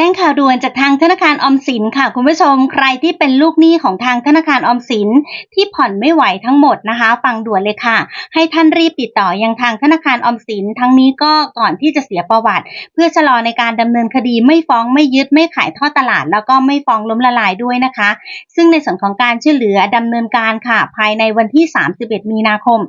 แจ้งข่าวด่วนจากทางธนาคารออมสินค่ะคุณผู้ชมใครที่เป็นลูกหนี้ของทางธนาคารออมสินที่ผ่อนไม่ไหวทั้งหมดนะคะ ฟังด่วนเลยค่ะ ให้ท่านรีบติดต่อยังทางธนาคารออมสิน ทั้งนี้ก็ก่อนที่จะเสียประวัติ เพื่อชะลอในการดำเนินคดีไม่ฟ้องไม่ยึดไม่ขายทอดตลาด แล้วก็ไม่ฟ้องล้มละลายด้วยนะคะ ซึ่งในส่วนของการช่วยเหลือดำเนินการค่ะ ภายในวันที่ 31 มีนาคม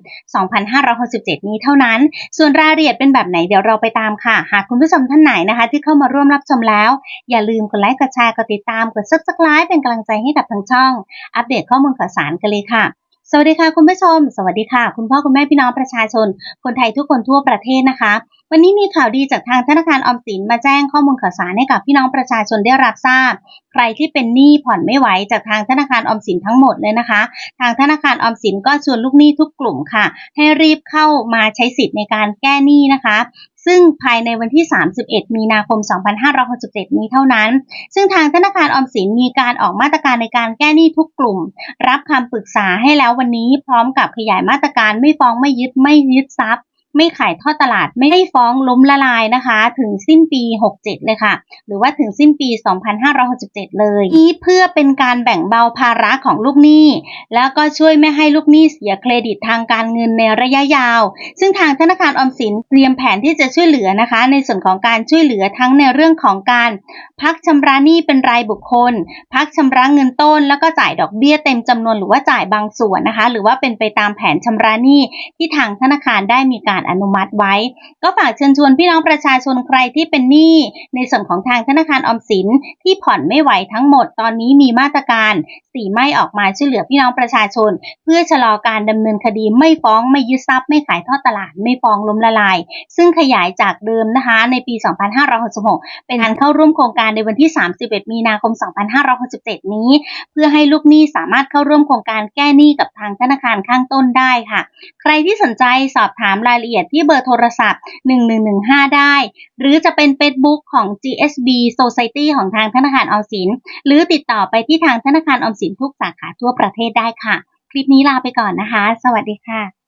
2567 นี้เท่านั้น ส่วนรายละเอียดเป็นแบบไหนเดี๋ยวเราไปตามค่ะ หากคุณผู้ชมท่านไหนนะคะ ที่เข้ามาร่วมรับชมแล้วอย่าลืมกดไลค์กดแชร์กดติดตามกดซับสไคร b e เป็นกำลังใจให้กับทางช่อง อัปเดตข้อมูลข่าวสารกันเลยค่ะ สวัสดีค่ะคุณผู้ชม สวัสดีค่ะ คุณพ่อคุณแม่พี่น้องประชาชน คนไทยทุกคนทั่วประเทศนะคะวันนี้มีข่าวดีจากทางธนาคารออมสินมาแจ้งข้อมูลข่าวสารให้กับพี่น้องประชาชนได้รับทราบ ใครที่เป็นหนี้ผ่อนไม่ไหวจากทางธนาคารออมสินทั้งหมดเลยนะคะ ทางธนาคารออมสินก็ชวนลูกหนี้ทุกกลุ่มค่ะ ให้รีบเข้ามาใช้สิทธิ์ในการแก้หนี้นะคะ ซึ่งภายในวันที่ 31 มีนาคม 2567 นี้เท่านั้น ซึ่งทางธนาคารออมสินมีการออกมาตรการในการแก้หนี้ทุกกลุ่ม รับคำปรึกษาให้แล้ววันนี้พร้อมกับขยายมาตรการไม่ฟ้องไม่ยึดไม่ยึดทรัพย์ ไม่ขายท่อตลาดไม่ให้ฟ้องล้มละลายนะคะ ถึงสิ้นปี 67 เลยค่ะ หรือว่าถึงสิ้นปี 2567 เลยนี้เพื่อเป็นการแบ่งเบาภาระของลูกหนี้ แล้วก็ช่วยไม่ให้ลูกหนี้เสียเครดิตทางการเงินในระยะยาว ซึ่งทางธนาคารออมสินเตรียมแผนที่จะช่วยเหลือนะคะ ในส่วนของการช่วยเหลือทั้งในเรื่องของการพักชำระหนี้เป็นรายบุคคล พักชำระเงินต้น แล้วก็จ่ายดอกเบี้ยเต็มจำนวนหรือว่าจ่ายบางส่วนนะคะ หรือว่าเป็นไปตามแผนชำระหนี้ที่ทางธนาคารได้มีการอนุมัติไว้ ก็ฝากเชิญชวนพี่น้องประชาชนใครที่เป็นหนี้ในส่วนของทางธนาคารออมสินที่ผ่อนไม่ไหวทั้งหมดตอนนี้มีมาตรการสีไม่ออกมาช่วยเหลือพี่น้องประชาชน เพื่อชะลอการดำเนินคดีไม่ฟ้องไม่ยึดทรัพย์ไม่ขายทอดตลาดไม่ฟ้องล้มละลาย ซึ่งขยายจากเดิมนะคะในปี 2566 เป็นการเข้าร่วมโครงการในวันที่ 31 มีนาคม 2567 นี้ เพื่อให้ลูกหนี้สามารถเข้าร่วมโครงการแก้หนี้กับทางธนาคารข้างต้นได้ค่ะ ใครที่สนใจสอบถามรายละเอียดที่เบอร์โทรศัพท์ 1115 ได้ หรือจะเป็น Facebook ของ GSB Society ของทางธนาคารออมสิน หรือติดต่อไปที่ทางธนาคารออมสินทุกสาขาทั่วประเทศได้ค่ะ คลิปนี้ลาไปก่อนนะคะ สวัสดีค่ะ